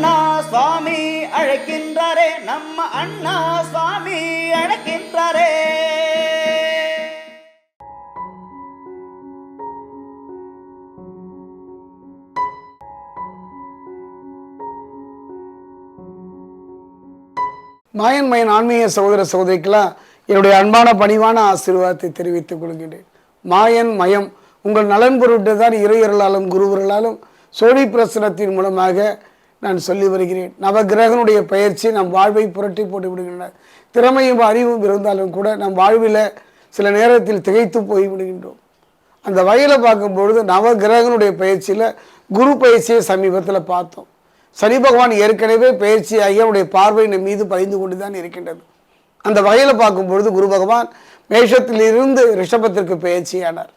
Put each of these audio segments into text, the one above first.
அண்ணா சுவாமி அழைக்கின்றாரே நம்ம அண்ணா சுவாமி அழைக்கின்றாரே. மாயன் மயன் ஆன்மீக சகோதர சகோதரிக்கெல்லாம் என்னுடைய அன்பான பணிவான ஆசீர்வாதத்தை தெரிவித்துக் கொள்கின்றேன். மாயன் மயம் உங்கள் நலன் பொருட்டு தான் இறையர்களாலும் குருவர்களாலும் சோழி பிரசனத்தின் மூலமாக நான் சொல்லி வருகிறேன். நவகிரகனுடைய பயிற்சி நம் வாழ்வை புரட்டி போட்டு விடுகின்றன. திறமையும் அறிவும் இருந்தாலும் கூட நம் வாழ்வில் சில நேரத்தில் திகைத்து போய் விடுகின்றோம். அந்த வகையில் பார்க்கும்பொழுது நவகிரகனுடைய பயிற்சியில் குரு பயிற்சியை சமீபத்தில் பார்த்தோம். சனி பகவான் ஏற்கனவே பயிற்சியாகி அவருடைய பார்வை நம் மீது பதிந்து கொண்டு தான் இருக்கின்றது. அந்த வகையில் பார்க்கும்பொழுது குரு பகவான் மேஷத்திலிருந்து ரிஷபத்திற்கு பயிற்சியானார்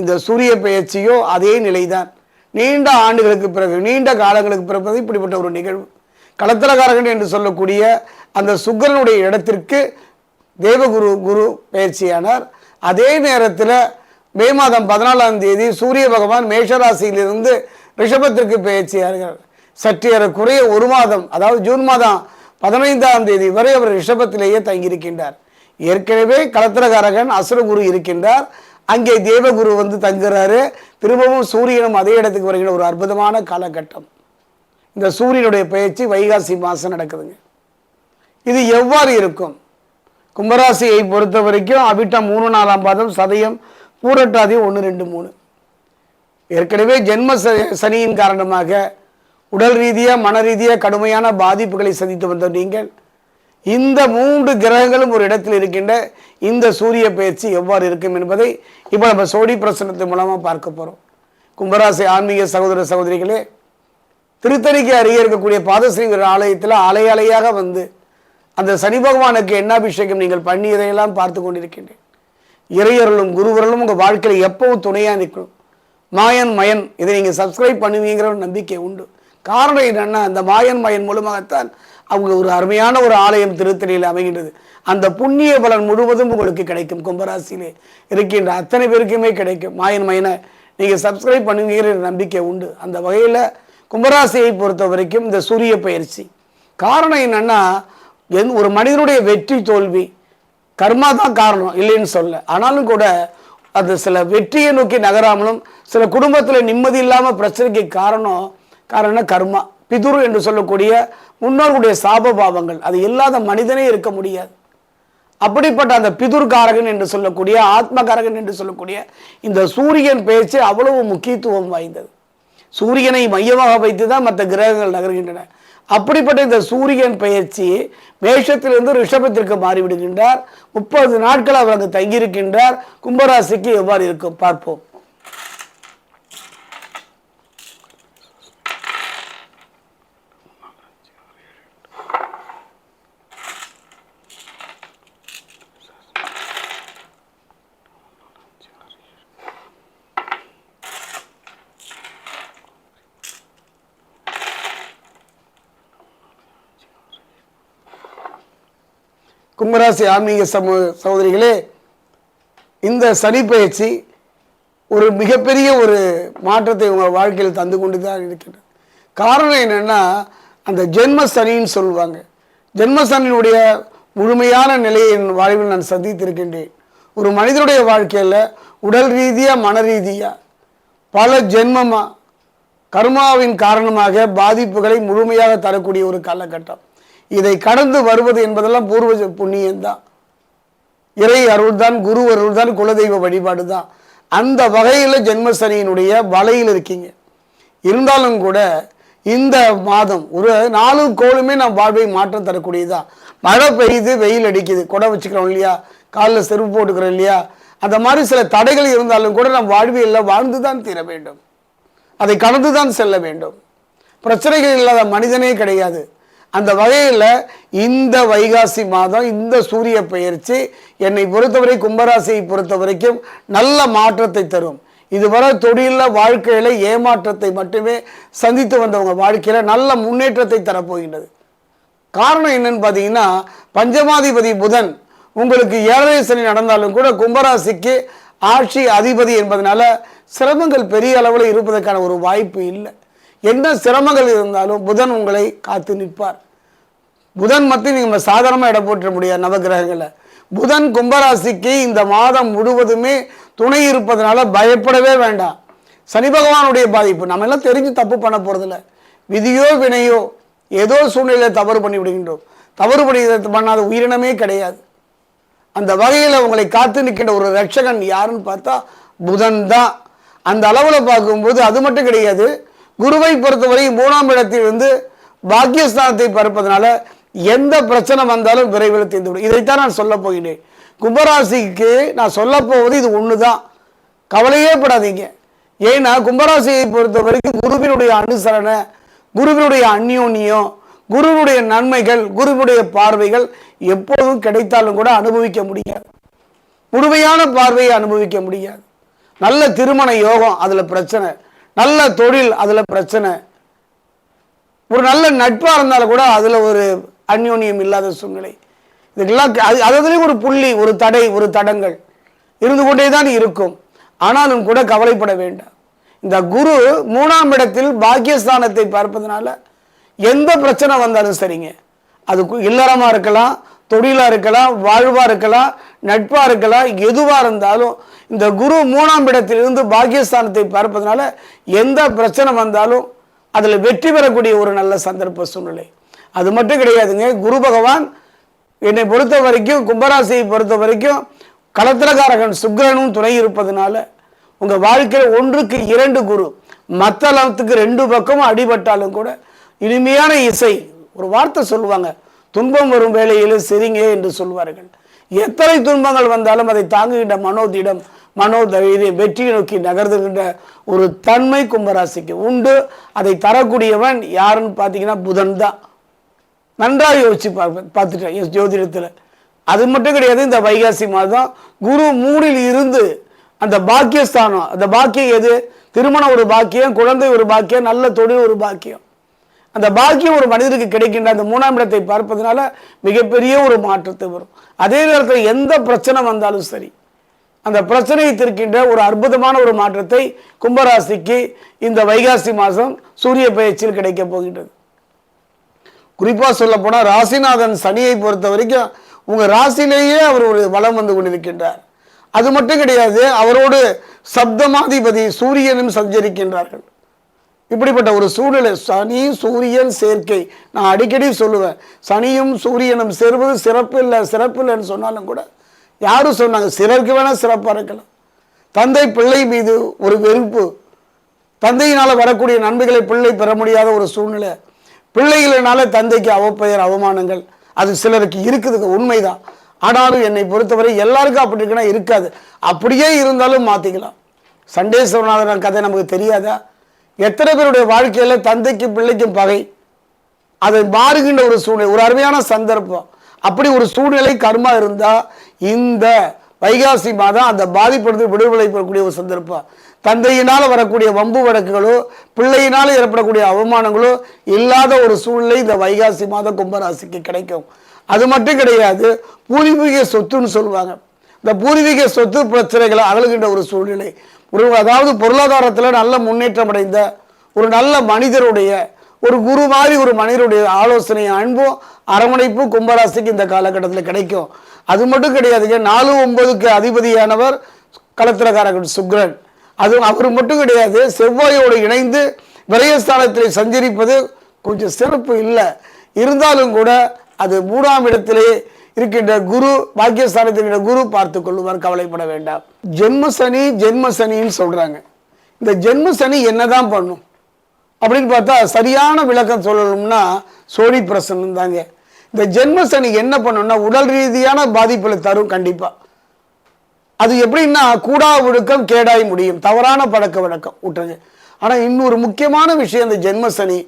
இந்த சூரிய பயிற்சியோ அதே நிலைதான். நீண்ட ஆண்டுகளுக்கு பிறகு நீண்ட காலங்களுக்கு பிறகு இப்படிப்பட்ட ஒரு நிகழ்வு. களத்திரகாரகன் என்று சொல்லக்கூடிய அந்த சுக்கரனுடைய இடத்திற்கு தேவகுரு குரு பயிற்சியானார். அதே நேரத்தில் மே மாதம் பதினாலாம் தேதி சூரிய பகவான் மேஷராசியிலிருந்து ரிஷபத்திற்கு பயிற்சியாகிறார். சற்று குறைய ஒரு மாதம் அதாவது ஜூன் மாதம் பதினைந்தாம் தேதி வரை அவர் ரிஷபத்திலேயே தங்கியிருக்கின்றார். ஏற்கனவே களத்திரகாரகன் அசுரகுரு இருக்கின்றார். அங்கே தேவகுரு வந்து தங்குறாரு. திரும்பவும் சூரியனும் அதே இடத்துக்கு வருகிற ஒரு அற்புதமான காலகட்டம். இந்த சூரியனுடைய பயிற்சி வைகாசி மாதம் நடக்குதுங்க. இது எவ்வாறு இருக்கும்? கும்பராசியை பொறுத்த வரைக்கும் அவிட்டம் மூணு நாலாம் பாதம் சதயம் பூரட்டாதி ஒன்று ரெண்டு மூணு. ஏற்கனவே ஜென்ம ச- சனியின் காரணமாக உடல் ரீதியாக மன ரீதியாக கடுமையான பாதிப்புகளை சந்தித்து வந்த நீங்கள். இந்த மூன்று கிரகங்களும் ஒரு இடத்தில் இருக்கின்ற இந்த சூரிய பயிற்சி எவ்வாறு இருக்கும் என்பதை இப்போ நம்ம சோடி பிரசனத்தின் மூலமாக பார்க்க போகிறோம் கும்பராசி ஆன்மீக சகோதர சகோதரிகளே திருத்தணிக்கு அருகே இருக்கக்கூடிய பாதஸ்ரீங்கர் ஆலயத்தில் அலை அலையாக வந்து அந்த சனி பகவானுக்கு என்ன அபிஷேகம் நீங்கள் பண்ணியதையெல்லாம் பார்த்து கொண்டிருக்கின்றேன். இறையர்களும் குருவர்களும் உங்கள் வாழ்க்கையில் எப்பவும் துணையாக நிற்கும் மாயன் மயன் இதை நீங்கள் சப்ஸ்கிரைப் பண்ணுவீங்கிற ஒரு நம்பிக்கை உண்டு. காரணம் என்னன்னா அந்த மாயன் மயன் மூலமாகத்தான் அவங்க ஒரு அருமையான ஒரு ஆலயம் திருத்தணியில் அமைகின்றது. அந்த புண்ணிய பலன் முழுவதும் உங்களுக்கு கிடைக்கும். கும்பராசியிலே இருக்கின்ற அத்தனை பேருக்குமே கிடைக்கும். மாயன் மயனை நீங்கள் சப்ஸ்கிரைப் பண்ணுவீங்கிற நம்பிக்கை உண்டு. அந்த வகையில் கும்பராசியை பொறுத்த வரைக்கும் இந்த சூரிய பயிற்சி. காரணம் என்னென்னா எந் ஒரு மனிதனுடைய வெற்றி தோல்வி. கர்மா தான் காரணம் இல்லைன்னு சொல்ல. ஆனாலும் கூட அது சில வெற்றியை நோக்கி நகராமலும் சில குடும்பத்தில் நிம்மதி இல்லாமல் பிரச்சனைக்கு காரணம் காரணம் கர்மா. பிதுரு என்று சொல்லக்கூடிய முன்னோர்களுடைய சாப பாவங்கள் அது இல்லாத மனிதனே இருக்க முடியாது. அப்படிப்பட்ட அந்த பிதுர்காரகன் என்று சொல்லக்கூடிய ஆத்மகாரகன் என்று சொல்லக்கூடிய இந்த சூரியன் பேச்சு அவ்வளவு முக்கியத்துவம் வாய்ந்தது. சூரியனை மையமாக வைத்து தான் மற்ற கிரகங்கள் நகர்கின்றன. அப்படிப்பட்ட இந்த சூரியன் பயிற்சி மேஷத்திலிருந்து ரிஷபத்திற்கு மாறிவிடுகின்றார். முப்பது நாட்கள் அவர் அங்கு தங்கியிருக்கின்றார். கும்பராசிக்கு எவ்வாறு இருக்கும்? பார்ப்போம். கும்பராசி ஆன்மீக சமூக சகோதரிகளே இந்த சனி பயிற்சி ஒரு மிகப்பெரிய ஒரு மாற்றத்தை உங்கள் வாழ்க்கையில் தந்து கொண்டு தான் இருக்கின்றது. காரணம் என்னென்னா அந்த ஜென்ம சனின்னு சொல்லுவாங்க. ஜென்ம சனியினுடைய முழுமையான நிலையை என் வாழ்வில் நான் சந்தித்திருக்கின்றேன். ஒரு மனிதனுடைய வாழ்க்கையில் உடல் ரீதியாக மன ரீதியாக பல ஜென்மமாக கர்மாவின் காரணமாக பாதிப்புகளை முழுமையாக தரக்கூடிய ஒரு காலகட்டம். இதை கடந்து வருவது என்பதெல்லாம் பூர்வ புண்ணியம்தான். இறை அருள்தான் குரு அருள்தான் குலதெய்வ வழிபாடு தான் அந்த வகையில் ஜென்மசனியினுடைய வலையில் இருக்கீங்க. இருந்தாலும் கூட இந்த மாதம் ஒரு நாலு கோளுமே நம் வாழ்வை மாற்றம் தரக்கூடியதுதான் மழை பெய்யுது வெயில் அடிக்குது. கொடை வச்சுக்கிறோம் இல்லையா? காலில் செருப்பு போட்டுக்கிறோம் இல்லையா? அந்த மாதிரி சில தடைகள் இருந்தாலும் கூட நம் வாழ்வியலில் வாழ்ந்து தான் தீர வேண்டும். அதை கடந்து தான் செல்ல வேண்டும். பிரச்சனைகள் இல்லாத மனிதனே கிடையாது. அந்த வகையில் இந்த வைகாசி மாதம் இந்த சூரிய பயிற்சி என்னை பொறுத்தவரை கும்பராசியை பொறுத்த வரைக்கும் நல்ல மாற்றத்தை தரும். இதுவரை தொழிலில் வாழ்க்கையில் ஏமாற்றத்தை மட்டுமே சந்தித்து வந்தவங்க வாழ்க்கையில் நல்ல முன்னேற்றத்தை தரப்போகின்றது. காரணம் என்னன்னு பார்த்தீங்கன்னா பஞ்சமாதிபதி புதன் உங்களுக்கு ஏழரை சனி நடந்தாலும் கூட கும்பராசிக்கு ஆட்சி அதிபதி என்பதனால சிரமங்கள் பெரிய அளவில் இருப்பதற்கான ஒரு வாய்ப்பு இல்லை. என்ன சிரமங்கள் இருந்தாலும் புதன் உங்களை காத்து நிற்பார். புதன் மட்டும் நீங்க சாதாரணமாக இடம் போட்டுற முடியாது நவகிரகங்களை. புதன் கும்பராசிக்கு இந்த மாதம் முழுவதுமே துணை இருப்பதனால பயப்படவே வேண்டாம். சனி பகவானுடைய பாதிப்பு. நம்ம எல்லாம் தெரிஞ்சு தப்பு பண்ண போறதில்ல. விதியோ வினையோ ஏதோ சூழ்நிலையில தவறு பண்ணி விடுகின்றோம். தவறு பண்ணி பண்ணாத உயிரினமே கிடையாது. அந்த வகையில் உங்களை காத்து நிற்கின்ற ஒரு ரட்சகன் யாருன்னு பார்த்தா புதன் தான். அந்த அளவில் பார்க்கும்போது அது மட்டும் கிடையாது. குருவை பொறுத்தவரை மூணாம் இடத்தில் வந்து பாக்கியஸ்தானத்தை பரப்பதனால எந்த பிரச்சனை வந்தாலும் விரைவில் தீர்ந்துவிடும் இதைத்தான் நான் சொல்ல போகிறேன் கும்பராசிக்கு நான் சொல்ல போவது இது ஒன்று தான் கவலையே படாதீங்க. ஏன்னா கும்பராசியை பொறுத்த வரைக்கும் குருவினுடைய அனுசரணை குருவினுடைய அந்யோன்யம் குருவினுடைய நன்மைகள் குருவினுடைய பார்வைகள் எப்போதும் கிடைத்தாலும் கூட அனுபவிக்க முடியாது. முழுமையான பார்வையை அனுபவிக்க முடியாது. நல்ல திருமண யோகம் அதில் பிரச்சனை. நல்ல தொழில் அதில் பிரச்சனை. ஒரு நல்ல நட்பாக இருந்தாலும் கூட அதில் ஒரு அந்யோன்யம் இல்லாத சூழ்நிலை. இதுக்கெல்லாம் அது அதுலேயும் ஒரு புள்ளி ஒரு தடை ஒரு தடங்கள் இருந்து கொண்டே தான் இருக்கும். ஆனாலும் கூட கவலைப்பட வேண்டாம். இந்த குரு மூணாம் இடத்தில் பாக்கியஸ்தானத்தை பார்ப்பதனால எந்த பிரச்சனை வந்தாலும் சரிங்க. அது இல்லறமாக இருக்கலாம் தொழிலாக இருக்கலாம் வாழ்வாக இருக்கலாம் நட்பாக இருக்கலாம் எதுவாக இருந்தாலும் இந்த குரு மூணாம் இடத்திலிருந்து பாக்கியஸ்தானத்தை பார்ப்பதனால எந்த பிரச்சனை வந்தாலும் அதில் வெற்றி பெறக்கூடிய ஒரு நல்ல சந்தர்ப்ப சூழ்நிலை. அது மட்டும் கிடையாதுங்க. குரு பகவான் என்னை பொறுத்த வரைக்கும் கும்பராசியை பொறுத்த வரைக்கும் களத்திரகாரகன் சுக்கிரனும் துணை இருப்பதனால உங்கள் வாழ்க்கையில் ஒன்றுக்கு இரண்டு குரு மத்தளத்துக்கு ரெண்டு பக்கமும் அடிபட்டாலும் கூட இனிமையான இசை ஒரு வார்த்தை சொல்லுவாங்க. துன்பம் வரும் வேளையில் சிரிங்க என்று சொல்வார்கள். எத்தனை துன்பங்கள் வந்தாலும் அதை தாங்குகின்ற மனோதிடம் மனோதைரியம் வெற்றியை நோக்கி நகர்ந்துகின்ற ஒரு தன்மை கும்பராசிக்கு உண்டு. அதை தரக்கூடியவன் யாருன்னு பார்த்தீங்கன்னா புதன் தான். நன்றாக யோசிச்சு பார்ப்பேன் பார்த்துட்டேன். எஸ் ஜோதிடத்தில். அது மட்டும் கிடையாது இந்த வைகாசி மாதம் குரு மூணில் இருந்து அந்த பாக்கியஸ்தானம் அந்த பாக்கியம் எது? திருமணம் ஒரு பாக்கியம் குழந்தை ஒரு பாக்கியம் நல்ல தொழில் ஒரு பாக்கியம். அந்த பாக்கியம் ஒரு மனிதருக்கு கிடைக்கின்ற அந்த மூணாம் இடத்தை பார்ப்பதனால மிகப்பெரிய ஒரு மாற்றத்தை வரும். அதே நேரத்தில் எந்த பிரச்சனை வந்தாலும் சரி அந்த பிரச்சனையை தீர்க்கின்ற ஒரு அற்புதமான ஒரு மாற்றத்தை கும்பராசிக்கு இந்த வைகாசி மாதம் சூரிய பயிற்சியில் கிடைக்கப் போகின்றது. குறிப்பாக சொல்ல ராசிநாதன் சனியை பொறுத்த வரைக்கும் உங்கள் ராசியிலேயே அவர் ஒரு வலம் வந்து கொண்டிருக்கின்றார். அது மட்டும் கிடையாது அவரோடு சப்தமாதிபதி சூரியனும் சஞ்சரிக்கின்றார்கள். இப்படிப்பட்ட ஒரு சூழ்நிலை சனி சூரியன் சேர்க்கை. நான் அடிக்கடி சொல்லுவேன் சனியும் சூரியனும் சேர்வது சிறப்பு இல்லை சிறப்பு இல்லைன்னு சொன்னாலும் கூட யாரும் சொன்னாங்க சிலருக்கு வேணால் சிறப்பாக இருக்கலாம். தந்தை பிள்ளை மீது ஒரு வெறுப்பு. தந்தையினால் வரக்கூடிய நன்மைகளை பிள்ளை பெற முடியாத ஒரு சூழ்நிலை. பிள்ளைகளினால தந்தைக்கு அவப்பெயர் அவமானங்கள். அது சிலருக்கு இருக்குதுங்க உண்மைதான். ஆனாலும் என்னை பொறுத்தவரை எல்லாருக்கும் அப்படி இருக்குன்னா இருக்காது. அப்படியே இருந்தாலும் மாற்றிக்கலாம் சண்டேஸ்வரநாதன் கதை நமக்கு தெரியாதா? எத்தனை பேருடைய வாழ்க்கையில் தந்தைக்கும் பிள்ளைக்கும் பகை? அதை மாறுகின்ற ஒரு சூழ்நிலை ஒரு அருமையான சந்தர்ப்பம். அப்படி ஒரு சூழ்நிலை கர்மா இருந்தால் இந்த வைகாசி மாதம் அந்த பாதிப்படுத்தி விடுதலை பெறக்கூடிய ஒரு சந்தர்ப்பம். தந்தையினால் வரக்கூடிய வம்பு வழக்குகளோ பிள்ளையினால் ஏற்படக்கூடிய அவமானங்களோ இல்லாத ஒரு சூழ்நிலை இந்த வைகாசி மாத கும்பராசிக்கு கிடைக்கும். அது மட்டும் கிடையாது பூர்வீக சொத்துன்னு சொல்லுவாங்க. இந்த பூர்வீக சொத்து பிரச்சனைகளை அகலுகின்ற ஒரு சூழ்நிலை. ஒரு அதாவது பொருளாதாரத்தில் நல்ல முன்னேற்றம் அடைந்த ஒரு நல்ல மனிதருடைய ஒரு குரு மாதிரி ஒரு மனிதருடைய ஆலோசனை அன்பும் அரவணைப்பும் கும்பராசிக்கு இந்த காலகட்டத்தில் கிடைக்கும். அது மட்டும் கிடையாதுங்க நாலு ஒன்பதுக்கு அதிபதியானவர் களத்திரக்காரர்கள் சுக்ரன். அது அவர் மட்டும் கிடையாது செவ்வாயோடு இணைந்து விரயஸ்தானத்தில் சஞ்சரிப்பது கொஞ்சம் சிறப்பு இல்லை. இருந்தாலும் கூட அது மூணாம் இடத்திலே இருக்கின்ற குரு பாக்கியஸ்தானத்தில் இருக்கின்ற குரு பார்த்து கொள்ளுவார் கவலைப்பட வேண்டாம். ஜென்ம சனி ஜென்ம சனின்னு சொல்கிறாங்க இந்த ஜென்ம சனி என்னதான் பண்ணும்? அப்படின்னு பார்த்தா சரியான விளக்கம் சொல்லணும்னா சோனி பிரசன்னம் தாங்க இந்த ஜென்ம சனி என்ன பண்ணும்னா உடல் ரீதியான பாதிப்புகளை தரும் கண்டிப்பாக அது எப்படின்னா கூடா ஒழுக்கம் கேடாய் முடியும். தவறான பழக்க வழக்கம். விட்டுருங்க ஆனால் இன்னொரு முக்கியமான விஷயம் இந்த ஜென்ம சனி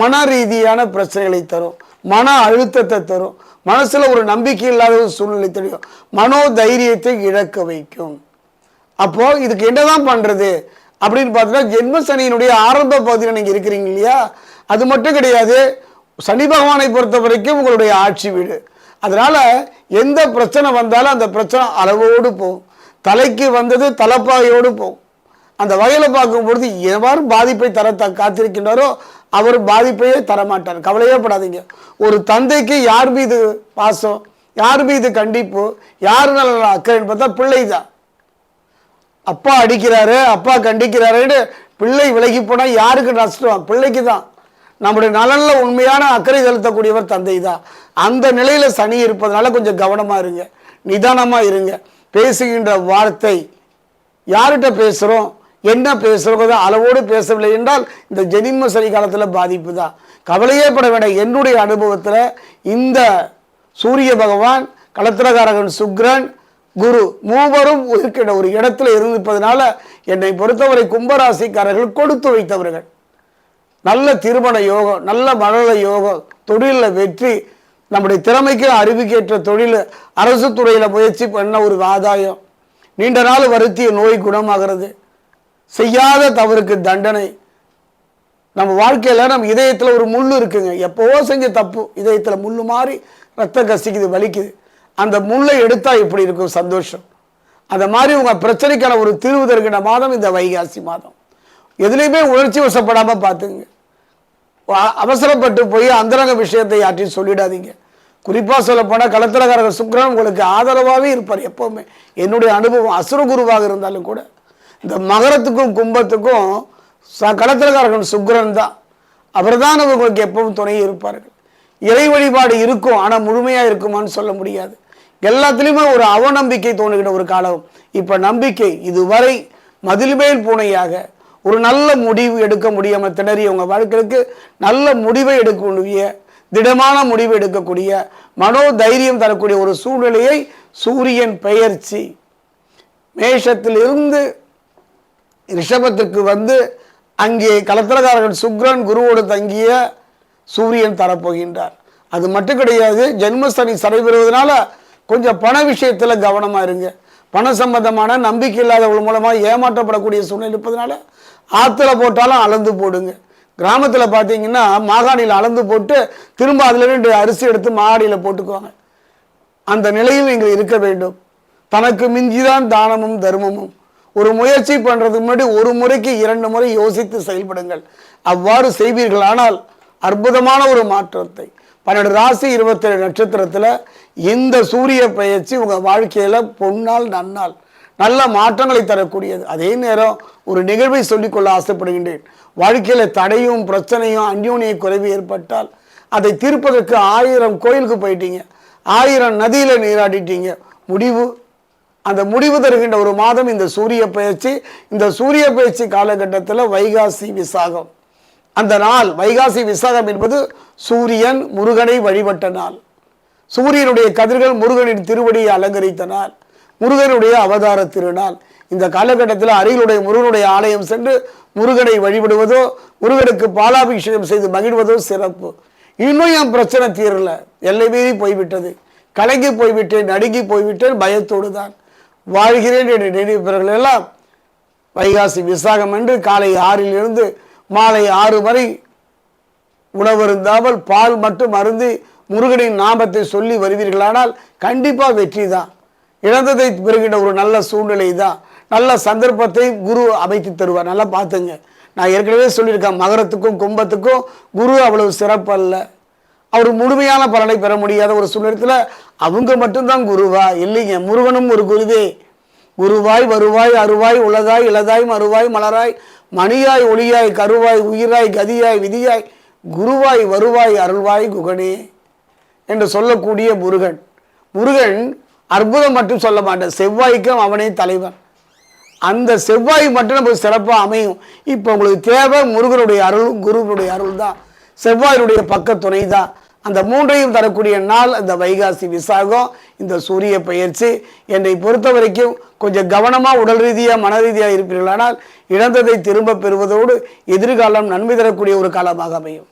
மன ரீதியான பிரச்சனைகளை தரும். மன அழுத்தத்தை தரும். மனசில் ஒரு நம்பிக்கை இல்லாத ஒரு சூழ்நிலை தெரியும். மனோ தைரியத்தை இழக்க வைக்கும். அப்போது இதுக்கு என்னதான் பண்ணுறது அப்படின்னு பார்த்தீங்கன்னா ஜென்ம சனியினுடைய ஆரம்ப பகுதியில் நீங்கள் இருக்கிறீங்க இல்லையா? அது மட்டும் கிடையாது. சனி பகவானை பொறுத்த வரைக்கும் உங்களுடைய ஆட்சி வீடு. அதனால் எந்த பிரச்சனை வந்தாலும் அந்த பிரச்சனை அளவோடு போகும். தலைக்கு வந்தது தலப்பாயோடு போகும். அந்த வகையில் பார்க்கும்பொழுது எவ்வாறு பாதிப்பை தர த- காத்திருக்கின்றாரோ அவர் பாதிப்பையே தரமாட்டார். கவலையே படாதீங்க. ஒரு தந்தைக்கு யார் மீது பாசம் யார் மீது கண்டிப்பு யார் நல்ல அக்கறைன்னு பார்த்தா பிள்ளை தான் அப்பா அடிக்கிறாரு அப்பா கண்டிக்கிறாருன்னு பிள்ளை விலகி போனால் யாருக்கு நஷ்டம்? பிள்ளைக்கு தான் நம்முடைய நலனில் உண்மையான அக்கறை செலுத்தக்கூடியவர் தந்தை தான் அந்த நிலையில சனி இருப்பதனால கொஞ்சம் கவனமா இருங்க. நிதானமாக இருங்க. பேசுகின்ற வார்த்தை யார்கிட்ட பேசுகிறோம் என்ன பேசுகிறோம் அளவோடு பேசவில்லை என்றால் இந்த ஜெனிம சனி காலத்தில் பாதிப்பு தான். கவலையே பட வேண்டாம். என்னுடைய அனுபவத்தில் இந்த சூரிய பகவான் களத்திரகாரகன் சுக்கிரன் குரு மூவரும் இருக்கிற ஒரு இடத்துல இருந்திருப்பதனால என்னை பொறுத்தவரை கும்பராசிக்காரர்கள் கொடுத்து வைத்தவர்கள். நல்ல திருமண யோகம் நல்ல மழலை யோகம் தொழிலில் வெற்றி நம்முடைய திறமைக்கு அறிவுக்கேற்ற தொழில் அரசு துறையில் முயற்சி பண்ண ஒரு ஆதாயம். நீண்ட நாள் வருத்திய நோய் குணமாகிறது. செய்யாத தவறுக்கு தண்டனை. நம்ம வாழ்க்கையில் நம்ம இதயத்தில் ஒரு முள் இருக்குங்க. எப்போவோ செஞ்ச தப்பு இதயத்தில் முள் மாதிரி ரத்தம் கசிக்குது வலிக்குது. அந்த முள்ளை எடுத்தால் இப்படி இருக்கும் சந்தோஷம். அந்த மாதிரி உங்கள் பிரச்சனைக்கான ஒரு தீர்வு தருகின்ற மாதம் இந்த வைகாசி மாதம். எதுலேயுமே உணர்ச்சி வசப்படாமல் பார்த்துங்க அவசரப்பட்டு போய் அந்தரங்க விஷயத்தை யாற்றி சொல்லிடாதீங்க. குறிப்பாக சொல்லப்போனால் போனா களத்திரகாரர் உங்களுக்கு ஆதரவாகவே இருப்பார் எப்போவுமே. என்னுடைய அனுபவம் அசுர குருவாக இருந்தாலும் கூட. இந்த மகரத்துக்கும் கும்பத்துக்கும் ச- களத்திரகாரகன் சுக்ரன் தான். அவர் தான் உங்களுக்கு எப்பவும் துணை இருப்பார்கள். இறை வழிபாடு இருக்கும் ஆனா முழுமையாக இருக்குமான்னு சொல்ல முடியாது. எல்லாத்துலேயுமே ஒரு அவநம்பிக்கை தோணுகிற ஒரு காலம். இப்ப நம்பிக்கை இதுவரை மதில்மேல் பூனையாக ஒரு நல்ல முடிவு எடுக்க முடியாமல் திணறிய உங்கள் வாழ்க்கைக்கு நல்ல முடிவை எடுக்கக்கூடிய திடமான முடிவு எடுக்கக்கூடிய மனோ தைரியம் தரக்கூடிய ஒரு சூழ்நிலையை சூரியன் பெயர்ச்சி. மேஷத்திலிருந்து ரிஷபத்துக்கு வந்து அங்கே கலத்திரக்காரர்கள் சுக்ரன் குருவோடு தங்கிய சூரியன் தரப்போகின்றார். அது மட்டும் கிடையாது ஜென்மசனி சடைபெறுவதனால கொஞ்சம் பண விஷயத்தில் கவனமாக இருங்க. பண சம்பந்தமான நம்பிக்கை இல்லாதவர்கள் மூலமாக ஏமாற்றப்படக்கூடிய சூழ்நிலை இருப்பதனால ஆற்றுல போட்டாலும் அளந்து போடுங்க. கிராமத்தில் பார்த்தீங்கன்னா மாகாணியில் அளந்து போட்டு திரும்ப அதுலேருந்து அரிசி எடுத்து மாகாணியில் போட்டுக்குவாங்க. அந்த நிலையும் இங்கே இருக்க வேண்டும். தனக்கு மிஞ்சிதான் தானமும் தர்மமும். ஒரு முயற்சி பண்ணுறதுக்கு முன்னாடி ஒரு முறைக்கு இரண்டு முறை யோசித்து செயல்படுங்கள். அவ்வாறு செய்வீர்கள் ஆனால் அற்புதமான ஒரு மாற்றத்தை. பன்னெண்டு ராசி இருபத்தேழு நட்சத்திரத்தில் இந்த சூரிய பயிற்சி உங்கள் வாழ்க்கையில் பொன்னால் நன்னால் நல்ல மாற்றங்களை தரக்கூடியது. அதே நேரம் ஒரு நிகழ்வை சொல்லிக்கொள்ள ஆசைப்படுகின்றேன். வாழ்க்கையில் தடையும் பிரச்சனையும் அந்யோனிய குறைவு ஏற்பட்டால் அதை தீர்ப்பதற்கு ஆயிரம் கோயிலுக்கு போயிட்டீங்க. ஆயிரம் நதியில் நீராடிட்டீங்க. முடிவு. அந்த முடிவு தருகின்ற ஒரு மாதம் இந்த சூரிய பயிற்சி. இந்த சூரிய பயிற்சி காலகட்டத்தில் வைகாசி விசாகம். அந்த நாள் வைகாசி விசாகம் என்பது சூரியன் முருகனை வழிபட்ட நாள். சூரியனுடைய கதிர்கள் முருகனின் திருவடியை அலங்கரித்த நாள். முருகனுடைய அவதார திருநாள். இந்த காலகட்டத்தில் அருகிலுடைய முருகனுடைய ஆலயம் சென்று முருகனை வழிபடுவதோ முருகனுக்கு பாலாபிஷேகம் செய்து மகிழ்வதோ சிறப்பு. இன்னும் என் பிரச்சனை தீரல. எல்லை மீறி போய்விட்டது. கலங்கி போய்விட்டேன் நடுங்கி போய்விட்டேன் பயத்தோடு தான். வாழ்கிறேன் என்று நினைப்பவர்கள் எல்லாம் வைகாசி விசாகம் என்று காலை ஆறிலிருந்து மாலை ஆறு வரை உணவருந்தாமல் பால் மட்டும் அருந்தி முருகனின் நாமத்தை சொல்லி வருவீர்களானால் கண்டிப்பாக வெற்றி தான். இழந்ததை பெறுகின்ற ஒரு நல்ல சூழ்நிலை தான் நல்ல சந்தர்ப்பத்தை குரு அமைத்து தருவார். நல்லா பார்த்துங்க. நான் ஏற்கனவே சொல்லியிருக்கேன் மகரத்துக்கும் கும்பத்துக்கும் குரு அவ்வளவு சிறப்பு அல்ல அவர் முழுமையான பலனை பெற முடியாத ஒரு சூழ்நிலத்தில் அவங்க மட்டும்தான் குருவா? இல்லைங்க. முருகனும் ஒரு குருவே. குருவாய் வருவாய் அருவாய் உலகாய் இளதாய் மறுவாய் மலராய் மணியாய் ஒளியாய் கருவாய் உயிராய் கதியாய் விதியாய் குருவாய் வருவாய் அருள்வாய் குகனே என்று சொல்லக்கூடிய முருகன். முருகன் அற்புதம் மட்டும் சொல்ல மாட்டேன். செவ்வாய்க்கும் அவனே தலைவன். அந்த செவ்வாய் மட்டும் நமக்கு சிறப்பாக அமையும். இப்போ உங்களுக்கு தேவை முருகனுடைய அருள் குருவனுடைய அருள் தான் செவ்வாயினுடைய பக்க துணை தான் அந்த மூன்றையும் தரக்கூடிய நாள் அந்த வைகாசி விசாகம் இந்த சூரிய பயிற்சி. என்னை பொறுத்த வரைக்கும் கொஞ்சம் கவனமாக உடல் ரீதியாக மன ரீதியாக இருப்பீர்களானால் இழந்ததை திரும்ப பெறுவதோடு எதிர்காலம் நன்மை தரக்கூடிய ஒரு காலமாக அமையும்.